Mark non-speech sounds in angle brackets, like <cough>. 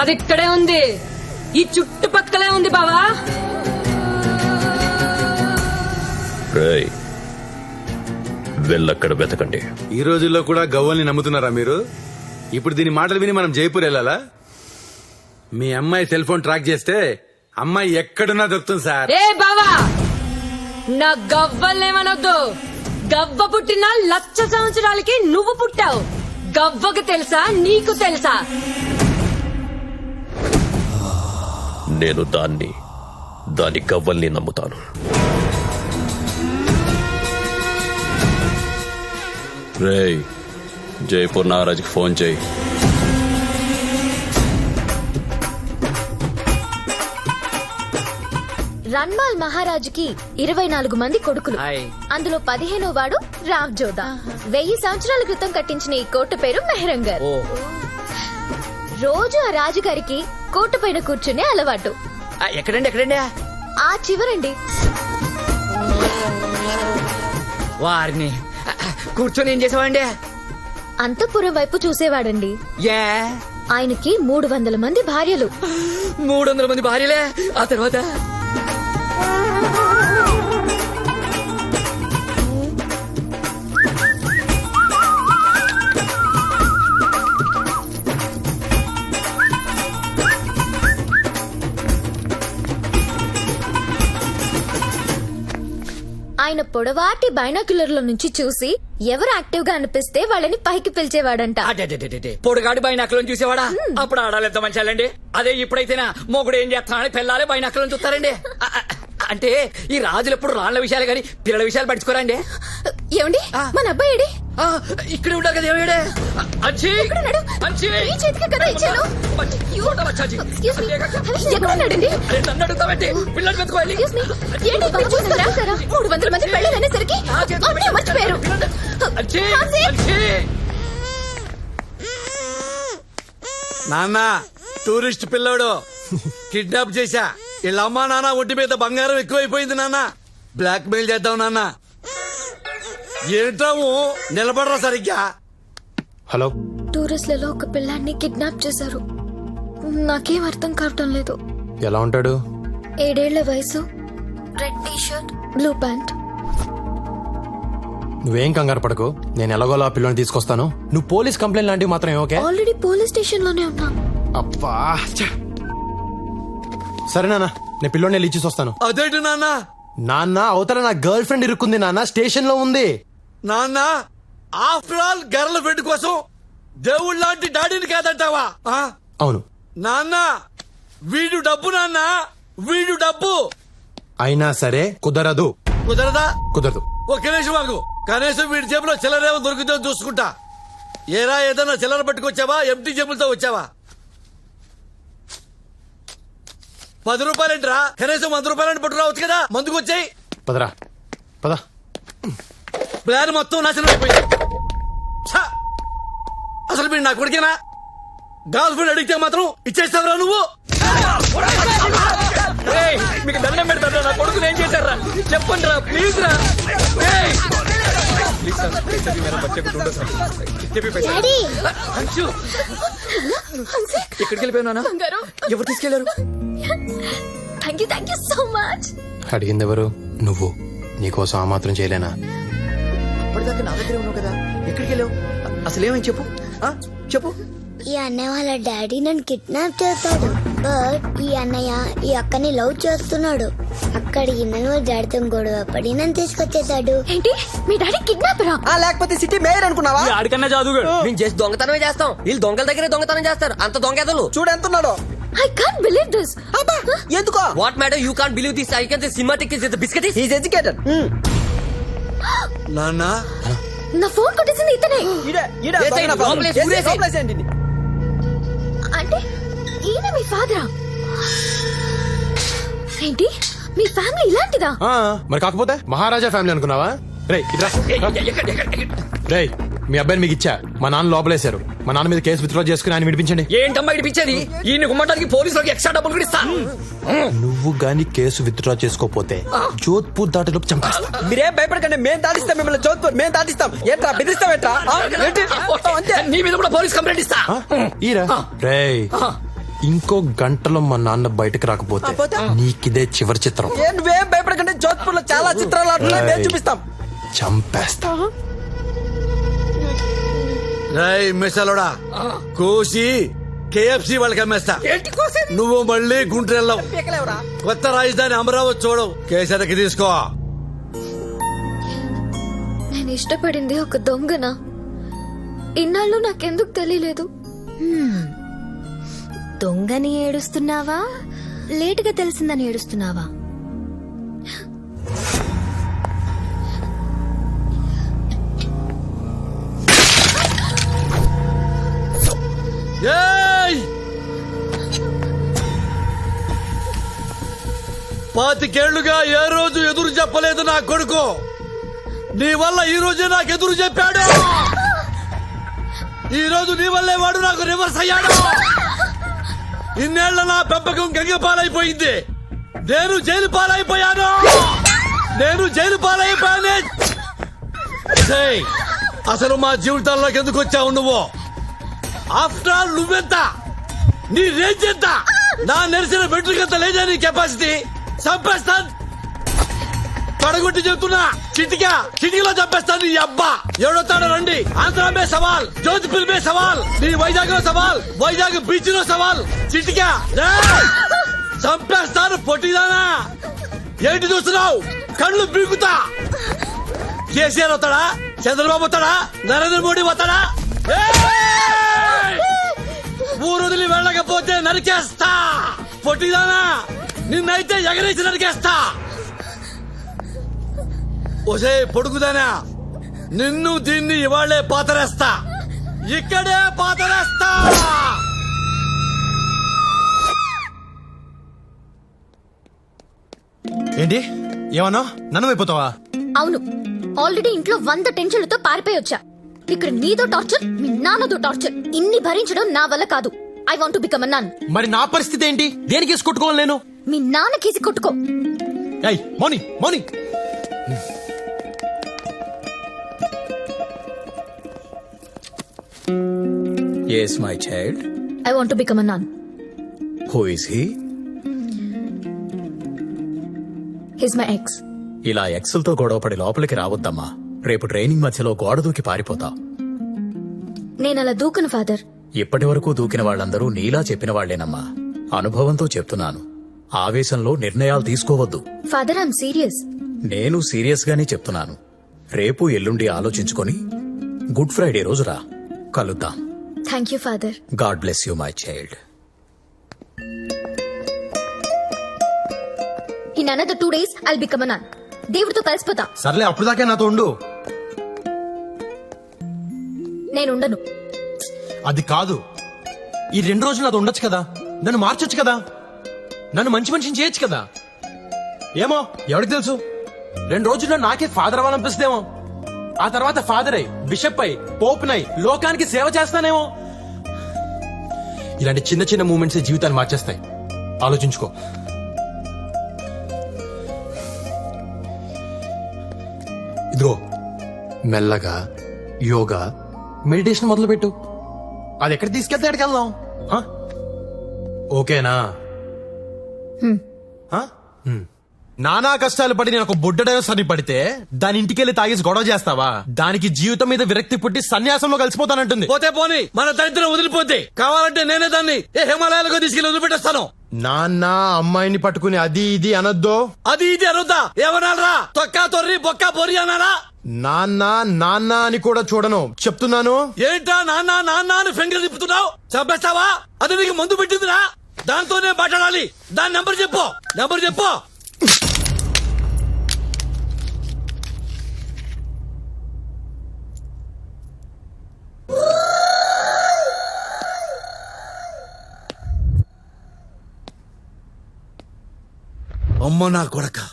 అది ఇక్కడే ఉంది. ఈ చుట్టుపక్కలే ఉంది బావా. రేయ్ వెళ్ళక్కడ వెతకండి. ఈ రోజుల్లో కూడా గవ్వల్ని నమ్ముతున్నారా మీరు? ఇప్పుడు దీని మాటలు విని మనం జైపూర్ వెళ్ళాలా? మీ అమ్మాయి సెల్ ఫోన్ ట్రాక్ చేస్తే అమ్మాయి ఎక్కడున్నా దొరుకుతుంది సార్. ఏ బావా నా గవ్వలేమనొద్దు గవ్వ పుట్టిన లక్ష సంవత్సరాలకి నువ్వు పుట్టావు. గవ్వకు తెలుసా నీకు తెలుసా? నేను దాన్ని దాని గవ్వల్ని నమ్ముతాను. రేయ్ జైపూర్ నాగరాజ్కి ఫోన్ చేయి. రన్మాల్ మహారాజుకి ఇరవై నాలుగు మంది కొడుకులు. అందులో పదిహేనో వాడు రావ్ జోదా. వెయ్యి సంవత్సరాల క్రితం కట్టించిన ఈ కోట పేరు మెహరంగర్. రోజు ఆ రాజుగారికి కోట పైన కూర్చునే అలవాటు. ఆ, ఎక్కడండి ఎక్కడండి? ఆ చివరండి. వారిని. ఆ, కూర్చొని ఏం చేసావండి అంతఃపురం వైపు చూసేవాడండి. ఏ? ఆయనకి మూడు వందల మంది భార్యలు. మూడు వందల మంది భార్యలే? ఆ తర్వాత? ఆయన పొడవాటి బైనాక్యులర్ల నుంచి చూసి ఎవరు యాక్టివ్గా అనిపిస్తే వాళ్ళని పైకి పిలిచేవాడంట. అదే పొడుగాడి నక్కలను చూసేవాడా? అప్పుడు ఆడాలి ఎంత మంచాలండి అదే ఇప్పుడైతేనా మొగుడు ఏం చేస్తున్నాడని పిల్లాలే బై నక్కలను చూస్తారండి అంటే ఈ రాజులు ఎప్పుడు రాళ్ళ విషయాలు కానీ పిల్లల విషయాలు పట్టించుకోరండి? ఏమండి. మన అబ్బాయి ఇక్కడే ఉంటారు కదా ఏమిడే అంచి! ఎక్కడున్నాడు? అంచి! ఈ చేతికే కదా ఇచ్చాను. మంచి? పిల్లలు మూడు వందల మంది పెళ్ళి అనేసరికి అప్పుడే మర్చిపోయారు. నాన్న టూరిస్ట్ పిల్లోడు. కిడ్నాప్ చేశా. వీళ్ళ అమ్మా నాన్న ఒంటి మీద బంగారం ఎక్కువైపోయింది నాన్న. బ్లాక్ మెయిల్ చేద్దాం నాన్న. ఏంటాము నిలబడరా సరిగ్గా. హలో. టూరిస్ట్లలో ఒక పిల్లాన్ని కిడ్నాప్ చేశారు. నాకేం అర్థం కావటం లేదు. ఎలా ఉంటాడు? ఏడేళ్ళ వయసు. Red T shirt blue pant నువ్వేం కంగారు పడకు. నేను ఎలాగోలా ఆ పిల్లని తీసుకొస్తాను. నువ్వు పోలీస్ కంప్లైంట్ లాంటివి మాత్రం ఓకే? ఆల్రెడీ పోలీస్ స్టేషన్లోనే ఉన్నా. అబ్బా ఛ. సరే నాన్న నేను పిల్లోని వెళ్ళి ఇచ్చేసి వస్తాను. అదేంటి నాన్న? నాన్న అవతల నా గర్ల్ ఫ్రెండ్ ఇరుక్కుంది నాన్న స్టేషన్లో ఉంది. నాన్న ఆఫ్టర్ ఆల్ గర్ల్ ఫ్రెండ్ కోసం దేవుళ్ళ లాంటి డాడీని కాదంటావా? ఆ? అవును. నాన్న వీడు డబ్బు నాన్న వీడు డబ్బు. అయినా సరే కుదరదు. కుదరదా? కుదరదు. ఒక్క నిమిషం ఆగు. కనీసం వీడి జేబులో చిల్లరేమో దొరికితే చూసుకుంటా. ఏరా ఏదైనా చిల్లర పట్టుకొచ్చావా? ఎంటీ జేబులతో వచ్చావా? పది రూపాయలేంట్రా? కనీసం వంద రూపాయలని పట్టు రావచ్చు కదా? మందుకు వచ్చాయి. పదరా. పద. ప్లాన్ మొత్తం నాశనం అయిపోయింది. ఛ! అసలు మీరు నా కొడుకేనా? గర్ల్ ఫ్రెండ్ అడిగితే మాత్రం ఇచ్చేస్తావురా నువ్వు? మీకు దండం పెడతారా నా కొడుకుని ఏం చేశారా చెప్పండి రా. ప్లీజ్ రా! Please sir. అంచు వెళ్ళిపోయినా ఎవరు తీసుకెళ్ళారు? Thank you thank you so much అడిగింది ఎవరు? నువ్వు. నీకోసం ఆ మాత్రం చేయలేనా? అప్పటిదాకా నా దగ్గరే ఉన్నావు కదా. ఎక్కడికి వెళ్ళావు? అసలు ఏమని చెప్పు. ఆ? చెప్పు. ఈ అన్నయ్య వాళ్ళ డాడీ నన్ను కిడ్నాప్ చేస్తాడు. బట్ ఈ అన్నయ్య ఈ అక్కని లవ్ చేస్తున్నాడు. అక్కడికి నన్ను డాడీతో గొడవ పడి నన్ను తీసుకొచ్చేసాడు. ఏంటి? మీ డాడీ కిడ్నాపరా? ఆ లేకపోతే సిటీ మేయర్ అనుకున్నావా? ఆడికన్నా జాదుగాడు. మేము చేసి దొంగతనమే చేస్తాం. వీళ్ళు దొంగల దగ్గరే దొంగతనం చేస్తారు. అంత దొంగెదలు. చూడు ఎంత ఉన్నాడో ఐ కాంట్ బిలీవ్ దిస్ ఎందుకో? What madam you can't believe this I can cinematic is biscuit is educated నాన్న నా ఫోన్ కొట్టేసింది ఇతనే. <gasps> అంటే ఈయన మీ ఫాదరా? ఏంటి? మీ ఫ్యామిలీ ఇలాంటిదా? మరి కాకపోతే మహారాజా ఫ్యామిలీ అనుకున్నావా? రే రే మీ అబ్బాయిని మీకు ఇచ్చా. మా నాన్న లోపలేశారు. మా నాన్న మీద కేసు విత్డ్రా చేసుకుని ఆయన విడిపించండి. ఏంటమ్మా ఇడిపించేది ఈయన గుమ్మటానికి పోలీసులకు ఎక్స్ట్రా డబ్బులు కూడా ఇస్తా నువ్వు గాని కేసు విత్డ్రా చేసుకోపోతే జోధ్పూర్ దాటిలోపు చంపేస్తా. మీరేం భయపడకండి మేము దాటిస్తాం మిమ్మల్ని జోధ్పూర్ మేము దాటిస్తాం. ఏంట్రా బెదిరిస్తాం? మొత్తం అంతే. నీ మీద కూడా పోలీస్ కంప్లైంట్ ఇస్తా? ఈరా. రేయ్. ఇంకో గంటలో మా నాన్న బయటకు రాకపోతే నీకిదే చివరి చిత్రం. నువ్వేం భయపడకండి జోధ్పూర్లో చాలా చిత్రాలు. చూపిస్తాం. చంపేస్తా. రై మిసలోడా కోసి కేఎఫ్సి వాళ్ళకి అమ్మేస్తా. ఏంటి కోసం నువ్వు మళ్ళీ గుంటూరు వెళ్ళావు కొత్త రాజధాని అమరావతి చూడవు కేసరికి తీసుకో. నేను ఇష్టపడింది ఒక దొంగన? ఇన్నాళ్ళు నాకెందుకు తెలియలేదు. దొంగని ఏడుస్తున్నావా? లేటుగా తెలిసిందని ఏడుస్తున్నావా? పాతికేళ్ళుగా ఏ రోజు ఎదురు చెప్పలేదు నా కొడుకు. నీ వల్ల ఈ రోజే నాకు ఎదురు చెప్పాడు. ఈ రోజు నీ వల్లే వాడు నాకు రివర్స్ అయ్యాడు. ఇన్నేళ్ళ నా పెంపకం గంగ పాలైపోయింది నేను జైలు పాలైపోయాను. నేను జైలు పాలైపోయానే. అసలు మా జీవితాల్లోకి ఎందుకు వచ్చావు నువ్వు? ఆఫ్టర్ ఆల్ నువ్వెంత? నీ రేంజ్ ఎంత? నా నెరిసిన వెంట్రుకంత లేదా నీ కెపాసిటీ చంపేస్తాను. పడగొట్టి చెప్తున్నా. చిటికా చిటికలో చంపేస్తాను నీ అబ్బా. ఎవడొస్తాడో రండి. ఆంధ్ర మే సవాల్ జ్యోతిపూర్ మే సవాల్ నీ వైజాగ్లో సవాల్ వైజాగ్ బీచ్లో సవాల్. చిటికా చంపేస్తాను పొట్టిదానా. ఏంటి చూస్తున్నావు? కళ్ళు బీగుతా కేసీఆర్ వస్తాడా? చంద్రబాబు వస్తాడా? నరేంద్ర మోడీ వస్తాడా? ఊరు వదిలి వెళ్ళకపోతే నరికేస్తా. పొట్టిదానా నిన్నైతే ఎగరేసి నరికేస్తా. ఒసే పొడుగుదానా నిన్ను దీన్ని ఇవాళ్ళే పాతరేస్తా. ఇక్కడే పాతరేస్తా. ఏంటి? ఏమన్నా? నన్ను అయిపోతావా అవును. ఆల్రెడీ ఇంట్లో వంద టెన్షన్లతో పారిపోయి వచ్చా. ఇక్కడ నీదో టార్చర్ మీ నాన్నదో టార్చర్. ఇన్ని భరించడం నా వల్ల కాదు. ఐ వాంట్ బికమ్ అన్నాన్ మరి నా పరిస్థితి ఏంటి? దేనికి వేసి కొట్టుకోవాలి నేను? మీ నాన్న కేసి కొట్టుకో. ఏయ్ Mouni Mouni. Yes my child I want become Annan who is he his my ex ఇలా ఎక్సెల్తో గొడవపడి లోపలికి రావద్దమ్మా. రేపు ట్రైనింగ్ మధ్యలో గోడ దూకి పారిపోతావు నేను అలా దూకను ఫాదర్. ఇప్పటి వరకు దూకిన వాళ్ళందరూ నీలా చెప్పిన వాళ్ళేనమ్మా అనుభవంతో చెప్తున్నాను. ఆవేశంలో నిర్ణయాలు తీసుకోవద్దు. Father I'm serious. నేను సీరియస్ గానే చెప్తున్నాను. రేపు ఎల్లుండి ఆలోచించుకొని గుడ్ ఫ్రైడే రోజు రా. కలుద్దాం. Thank you father. God bless you my child. In another two days I become Annan దేవుడితో కలిసిపోతా. సర్లే అప్పుడు దాకా నాతో ఉండు. నేను ఉండను. అది కాదు. ఈ రెండు రోజులు అది ఉండొచ్చు కదా? నన్ను మార్చొచ్చు కదా? నన్ను మంచి మనిషిని చేయొచ్చు కదా? ఏమో ఎవరికి తెలుసు? రెండు రోజుల్లో నాకే ఫాదర్ అవ్వాలనిపిస్తేమో ఆ తర్వాత ఫాదర్ అయి బిషప్ అయి పోప్నై లోకానికి సేవ చేస్తానేమో. ఇలాంటి చిన్న చిన్న మూమెంట్స్ జీవితాన్ని మార్చేస్తాయి. ఆలోచించుకో. ఇదిగో. మెల్లగా యోగా మెడిటేషన్ మొదలుపెట్టు. అది ఎక్కడ తీసుకెళ్తే ఎక్కడికి వెళ్దాం హ? ఓకేనా? హ? హ్మ్. నానా కష్టాలు పడి నేను ఒక బుడ్డడో సరి పడితే దాని ఇంటికెళ్ళి తాగేసి గొడవ చేస్తావా? దానికి జీవితం మీద విరక్తి పుట్టి సన్యాసంలో కలిసిపోతానంటుంది. పోతే పోని మన దరిద్రం వదిలిపోతే కావాలంటే నేనే దాన్ని ఏ హిమాలయాలకు తీసుకెళ్ళి వదిలిపెట్టేస్తాను. నాన్న అమ్మాయిని పట్టుకుని అది ఇది అనొద్దో. అది ఇది అనుద్దా? ఏమనాలరా? తొక్కా తొర్రి బొక్క బొరి అనాలా? నాన్న నాన్న అని కూడా చూడను. చెప్తున్నాను? ఏంటా నాన్న నాన్న అని ఫింగర్ తిప్పుతున్నావు? చంపేస్తావా? అది నీకు మందు పెట్టిందిరా? దాంతోనే మాట్లాడాలి. దాని నెంబర్ చెప్పు. నెంబర్ చెప్పు. అమ్మ నా కొడక.